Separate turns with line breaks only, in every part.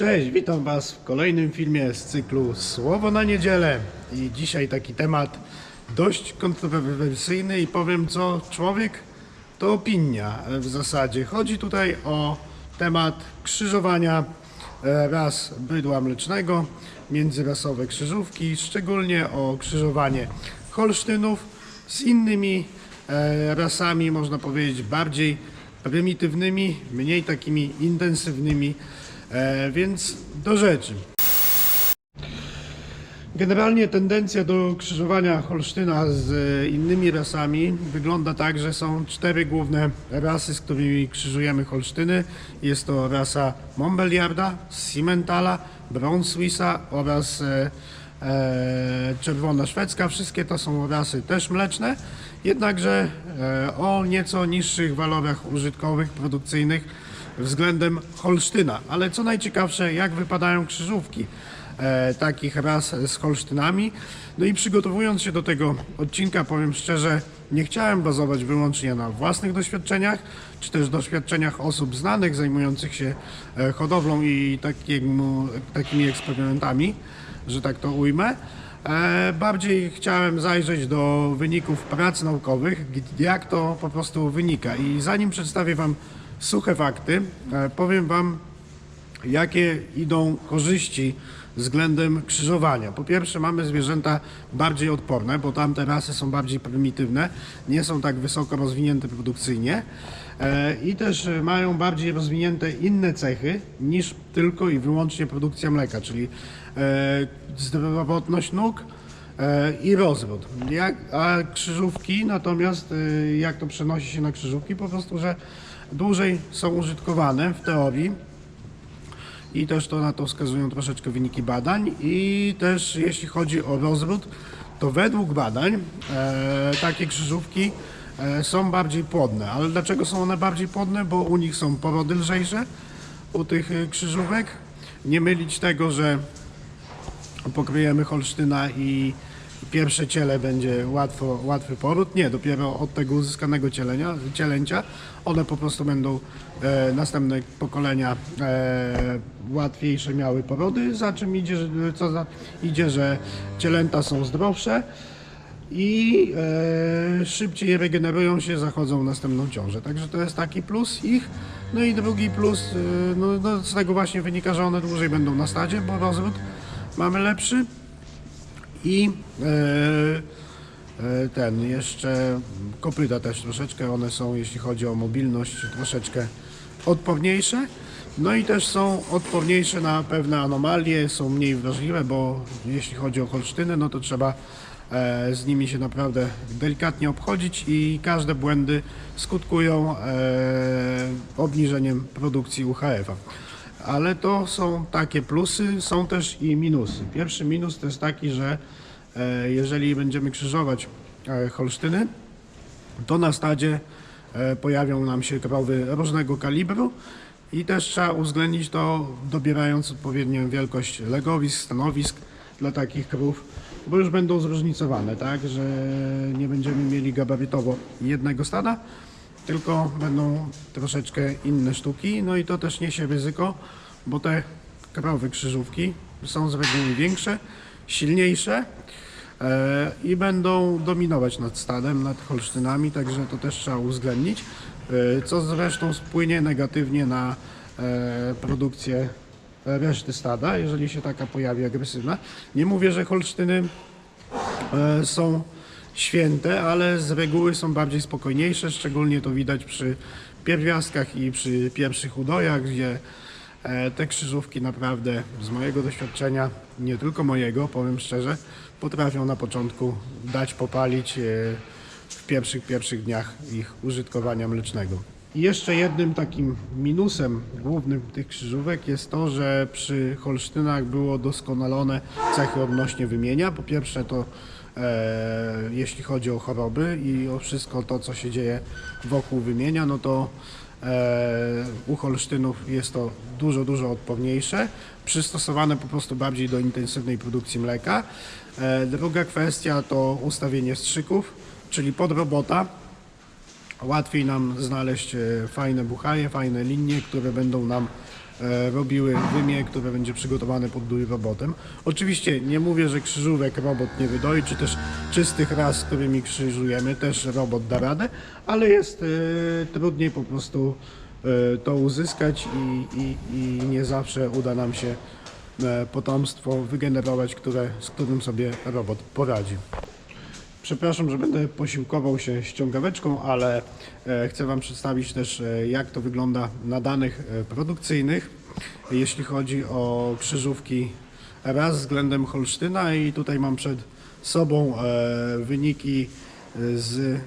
Cześć, witam Was w kolejnym filmie z cyklu Słowo na niedzielę. I dzisiaj taki temat dość kontrowersyjny i powiem co człowiek to opinia w zasadzie. Chodzi tutaj o temat krzyżowania e, ras bydła mlecznego, międzyrasowe krzyżówki, szczególnie o krzyżowanie Holsztynów z innymi e, rasami, można powiedzieć, bardziej prymitywnymi, mniej takimi intensywnymi, e, więc do rzeczy. Generalnie tendencja do krzyżowania Holsztyna z e, innymi rasami wygląda tak, że są cztery główne rasy, z którymi krzyżujemy Holsztyny. Jest to rasa Montbeliarda, Simmentala, Brown Swissa oraz e, e, czerwona szwedzka. Wszystkie to są rasy też mleczne, jednakże e, o nieco niższych walorach użytkowych, produkcyjnych względem Holsztyna. Ale co najciekawsze, jak wypadają krzyżówki e, takich ras z Holsztynami. No i przygotowując się do tego odcinka, powiem szczerze, nie chciałem bazować wyłącznie na własnych doświadczeniach, czy też doświadczeniach osób znanych zajmujących się e, hodowlą i takiemu, takimi eksperymentami, że tak to ujmę. E, Bardziej chciałem zajrzeć do wyników prac naukowych, jak to po prostu wynika. I zanim przedstawię Wam suche fakty, e, powiem Wam, jakie idą korzyści względem krzyżowania. Po pierwsze mamy zwierzęta bardziej odporne, bo tamte rasy są bardziej prymitywne, nie są tak wysoko rozwinięte produkcyjnie e, i też mają bardziej rozwinięte inne cechy niż tylko i wyłącznie produkcja mleka, czyli e, zdrowotność nóg, i rozwód. A krzyżówki natomiast, jak to przenosi się na krzyżówki, po prostu, że dłużej są użytkowane w teorii i też to na to wskazują troszeczkę wyniki badań i też jeśli chodzi o rozwód, to według badań e, takie krzyżówki e, są bardziej płodne. Ale dlaczego są one bardziej płodne? Bo u nich są porody lżejsze, u tych e, krzyżówek. Nie mylić tego, że pokryjemy Holsztyna i pierwsze ciele będzie łatwo, łatwy poród. Nie, dopiero od tego uzyskanego cielenia, cielęcia one po prostu będą e, następne pokolenia e, łatwiejsze miały porody, za czym idzie, że- co za, idzie, że cielęta są zdrowsze i e, szybciej regenerują się, zachodzą w następną ciążę. Także to jest taki plus ich. No i drugi plus, e, no, no, z tego właśnie wynika, że one dłużej będą na stadzie, bo rozród mamy lepszy. I e, e, ten jeszcze kopyta też troszeczkę, one są jeśli chodzi o mobilność troszeczkę odporniejsze. No i też są odporniejsze na pewne anomalie, są mniej wrażliwe, bo jeśli chodzi o Holsztyny, no to trzeba e, z nimi się naprawdę delikatnie obchodzić i każde błędy skutkują obniżeniem produkcji UHF-a. Ale to są takie plusy, są też i minusy. Pierwszy minus to jest taki, że e, jeżeli będziemy krzyżować e, Holsztyny, to na stadzie e, pojawią nam się krowy różnego kalibru i też trzeba uwzględnić to, dobierając odpowiednią wielkość legowisk, stanowisk dla takich krów, bo już będą zróżnicowane, tak, że nie będziemy mieli gabarytowo jednego stada, tylko będą troszeczkę inne sztuki, no i to też niesie ryzyko, bo te krowy krzyżówki są z reguły większe, silniejsze, e, i będą dominować nad stadem, nad Holsztynami, także to też trzeba uwzględnić, e, co zresztą spłynie negatywnie na e, produkcję reszty stada, jeżeli się taka pojawi agresywna. Nie mówię, że Holsztyny są święte, ale z reguły są bardziej spokojniejsze, szczególnie to widać przy pierwiastkach i przy pierwszych udojach, gdzie e, te krzyżówki naprawdę z mojego doświadczenia, nie tylko mojego, powiem szczerze, potrafią na początku dać popalić e, w pierwszych, pierwszych dniach ich użytkowania mlecznego. I jeszcze jednym takim minusem głównym tych krzyżówek jest to, że przy Holsztynach było doskonalone cechy odnośnie wymienia. Po pierwsze to e, jeśli chodzi o choroby i o wszystko to, co się dzieje wokół wymienia, no to e, u Holsztynów jest to dużo, dużo odporniejsze, przystosowane po prostu bardziej do intensywnej produkcji mleka. E, druga kwestia to ustawienie strzyków, czyli podrobota. Łatwiej nam znaleźć e, fajne buchaje, fajne linie, które będą nam e, robiły wymie, które będzie przygotowane pod dój robotem. Oczywiście nie mówię, że krzyżówek robot nie wydoi, czy też czystych ras, z którymi krzyżujemy, też robot da radę, ale jest e, trudniej po prostu to uzyskać i, i, i nie zawsze uda nam się potomstwo wygenerować, które, z którym sobie robot poradzi. Przepraszam, że będę posiłkował się ściągaweczką, ale e, chcę Wam przedstawić też, e, jak to wygląda na danych e, produkcyjnych, jeśli chodzi o krzyżówki raz względem Holsztyna i tutaj mam przed sobą wyniki z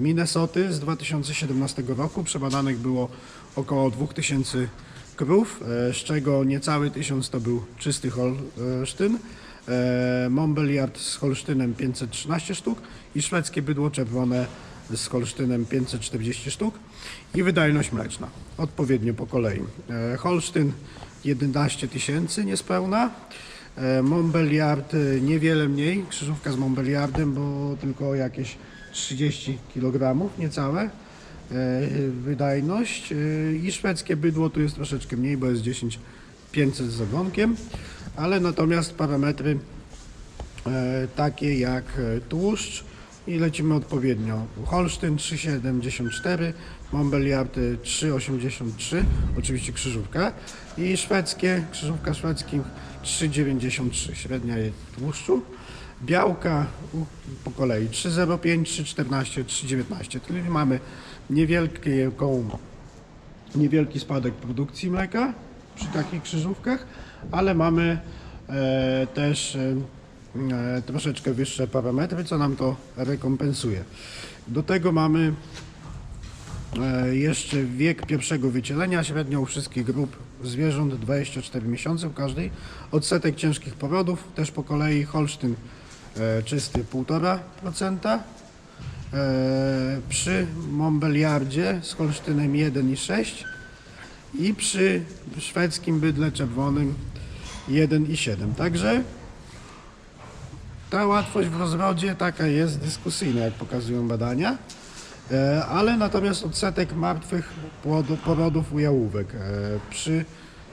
Minnesoty z 2017 roku. Przebadanych było około 2000 krów, z czego niecały tysiąc to był czysty Holsztyn. E, Montbeliard z Holsztynem 513 sztuk i szwedzkie bydło czerwone z Holsztynem 540 sztuk i wydajność mleczna, odpowiednio po kolei. E, Holsztyn 11 tysięcy niespełna, e, Montbeliard niewiele mniej, krzyżówka z Montbeliardem, bo tylko jakieś 30 kg niecałe wydajność. I szwedzkie bydło tu jest troszeczkę mniej, bo jest 10 500 z ogonkiem, ale natomiast parametry e, takie jak e, tłuszcz i lecimy odpowiednio. Holsztyn 3,74, Montbeliard e, 3,83, oczywiście krzyżówka i szwedzkie, krzyżówka szwedzkim 3,93, średnia jej tłuszczu. Białka po kolei 3,05, 3,14, 3,19, czyli mamy niewielką niewielki spadek produkcji mleka przy takich krzyżówkach, ale mamy e, też e, e, troszeczkę wyższe parametry, co nam to rekompensuje. Do tego mamy e, jeszcze wiek pierwszego wycielenia, średnio u wszystkich grup zwierząt 24 miesiące u każdej. Odsetek ciężkich porodów, też po kolei Holsztyn e, czysty 1,5%. E, przy Montbeliardzie z Holsztynem 1,6 i przy szwedzkim bydle czerwonym 1,7. Także ta łatwość w rozrodzie taka jest dyskusyjna, jak pokazują badania. E, Ale natomiast odsetek martwych porodów u jałówek e, przy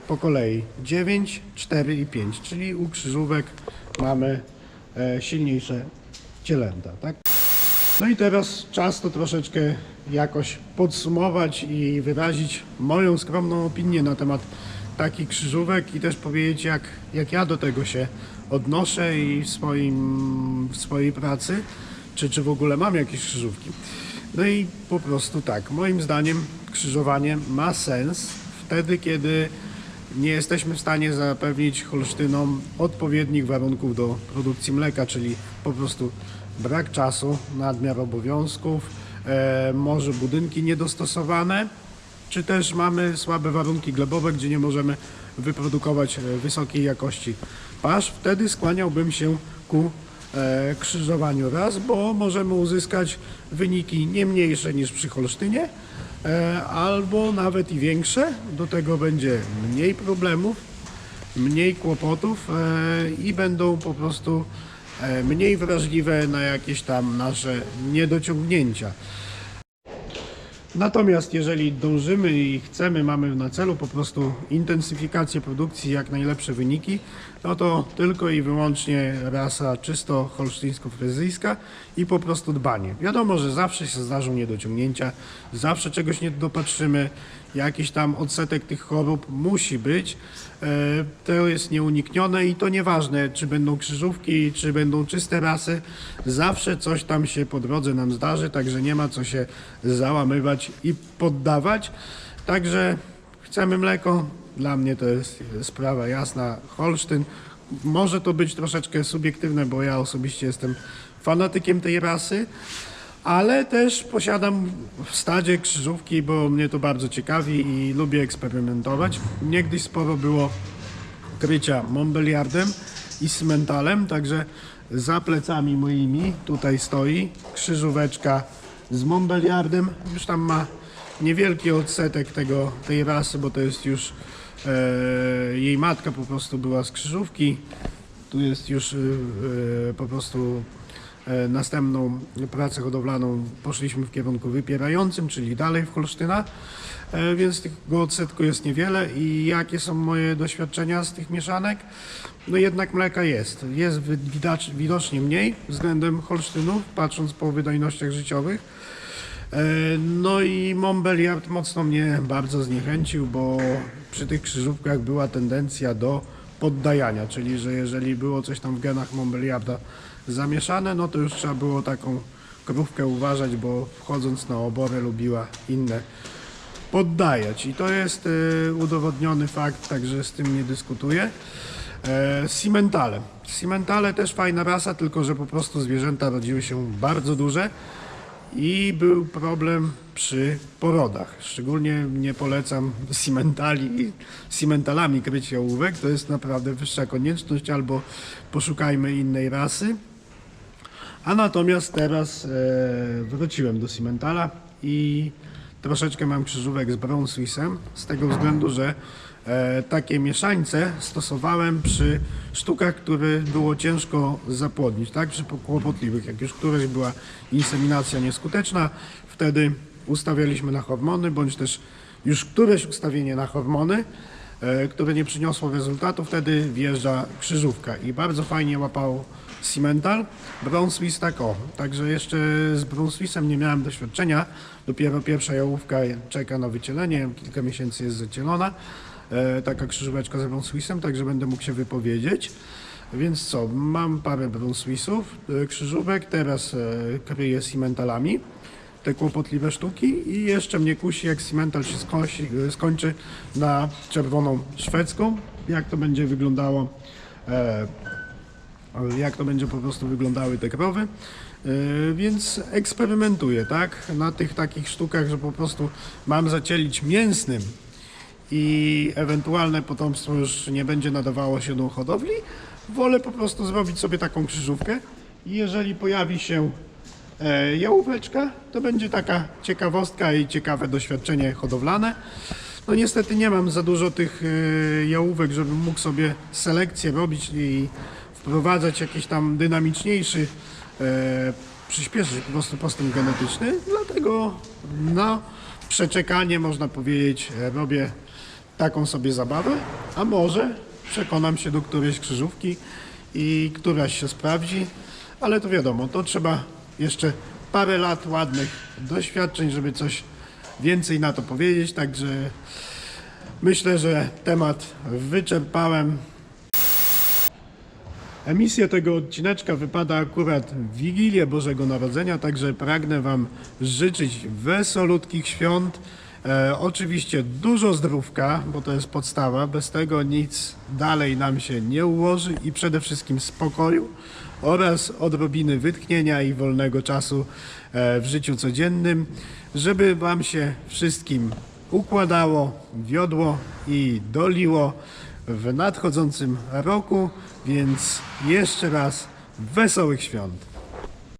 po kolei 9, 4 i 5, czyli u krzyżówek mamy e, silniejsze cielęta. Tak? No i teraz czas to troszeczkę jakoś podsumować i wyrazić moją skromną opinię na temat takich krzyżówek i też powiedzieć jak, jak ja do tego się odnoszę i w, swoim, w swojej pracy, czy, czy w ogóle mam jakieś krzyżówki. No i po prostu tak, moim zdaniem krzyżowanie ma sens wtedy, kiedy nie jesteśmy w stanie zapewnić Holsztynom odpowiednich warunków do produkcji mleka, czyli po prostu brak czasu, nadmiar obowiązków, e, może budynki niedostosowane, czy też mamy słabe warunki glebowe, gdzie nie możemy wyprodukować e, wysokiej jakości pasz. Wtedy skłaniałbym się ku e, krzyżowaniu raz, bo możemy uzyskać wyniki nie mniejsze niż przy Holsztynie, albo nawet i większe. Do tego będzie mniej problemów, mniej kłopotów i będą po prostu mniej wrażliwe na jakieś tam nasze niedociągnięcia. Natomiast jeżeli dążymy i chcemy, mamy na celu po prostu intensyfikację produkcji, jak najlepsze wyniki, no to tylko i wyłącznie rasa czysto holsztyńsko-fryzyjska i po prostu dbanie. Wiadomo, że zawsze się zdarzą niedociągnięcia, zawsze czegoś nie dopatrzymy, jakiś tam odsetek tych chorób musi być. E, To jest nieuniknione i to nieważne, czy będą krzyżówki, czy będą czyste rasy, zawsze coś tam się po drodze nam zdarzy, także nie ma co się załamywać i poddawać. Także chcemy mleko, dla mnie to jest sprawa jasna. Holsztyn, może to być troszeczkę subiektywne, bo ja osobiście jestem fanatykiem tej rasy, ale też posiadam w stadzie krzyżówki, bo mnie to bardzo ciekawi i lubię eksperymentować. Niegdyś sporo było krycia Montbeliardem i Smentalem, także za plecami moimi tutaj stoi krzyżóweczka z Montbeliardem. Już tam ma niewielki odsetek tego, tej rasy, bo to jest już e, jej matka po prostu była z krzyżówki. Tu jest już e, e, po prostu następną pracę hodowlaną poszliśmy w kierunku wypierającym, czyli dalej w Holsztyna, e, więc tego odsetku jest niewiele i jakie są moje doświadczenia z tych mieszanek? No jednak mleka jest. Jest widocznie mniej względem Holsztynów, patrząc po wydajnościach życiowych. E, No i Montbéliard mocno mnie bardzo zniechęcił, bo przy tych krzyżówkach była tendencja do poddajania, czyli że jeżeli było coś tam w genach Montbéliarda zamieszane, no to już trzeba było taką krówkę uważać, bo wchodząc na oborę lubiła inne poddajać. I to jest e, udowodniony fakt, także z tym nie dyskutuję. E, Cimentale. Cimentale też fajna rasa, tylko że po prostu zwierzęta rodziły się bardzo duże i był problem przy porodach. Szczególnie nie polecam cimentali, cimentalami kryć jałówek. To jest naprawdę wyższa konieczność, albo poszukajmy innej rasy. A natomiast teraz e, wróciłem do Cimentala i troszeczkę mam krzyżówek z Brown Swissem, z tego względu, że e, takie mieszańce stosowałem przy sztukach, które było ciężko zapłodnić, tak? Przy kłopotliwych. Jak już któraś była inseminacja nieskuteczna, wtedy ustawialiśmy na hormony, bądź też już któreś ustawienie na hormony, które nie przyniosło rezultatu, wtedy wjeżdża krzyżówka i bardzo fajnie łapał Cimental. Brown Swiss tak o. Także jeszcze z Brown Swissem nie miałem doświadczenia. Dopiero pierwsza jałówka czeka na wycielenie, kilka miesięcy jest zacielona. E, taka krzyżóweczka z Brown Swissem, także będę mógł się wypowiedzieć. Więc co, mam parę Brown Swissów, e, krzyżówek, teraz e, kryję cimentalami te kłopotliwe sztuki i jeszcze mnie kusi, jak cimental się skończy, skończy na czerwoną szwedzką, jak to będzie wyglądało, e, jak to będzie po prostu wyglądały te krowy. E, więc eksperymentuję, tak, na tych takich sztukach, że po prostu mam zacielić mięsnym i ewentualne potomstwo już nie będzie nadawało się do hodowli, wolę po prostu zrobić sobie taką krzyżówkę jeżeli pojawi się jałóweczka, to będzie taka ciekawostka i ciekawe doświadczenie hodowlane. No niestety nie mam za dużo tych e, jałówek, żebym mógł sobie selekcję robić i wprowadzać jakiś tam dynamiczniejszy, e, przyspieszyć po prostu postęp genetyczny, dlatego no przeczekanie można powiedzieć e, robię taką sobie zabawę, a może przekonam się do którejś krzyżówki i któraś się sprawdzi, ale to wiadomo, to trzeba jeszcze parę lat ładnych doświadczeń, żeby coś więcej na to powiedzieć, także myślę, że temat wyczerpałem. Emisja tego odcineczka wypada akurat w Wigilię Bożego Narodzenia, także pragnę Wam życzyć wesolutkich świąt. E, oczywiście dużo zdrówka, bo to jest podstawa. Bez tego nic dalej nam się nie ułoży i przede wszystkim spokoju oraz odrobiny wytchnienia i wolnego czasu e, w życiu codziennym, żeby Wam się wszystkim układało, wiodło i doliło w nadchodzącym roku, więc jeszcze raz wesołych świąt.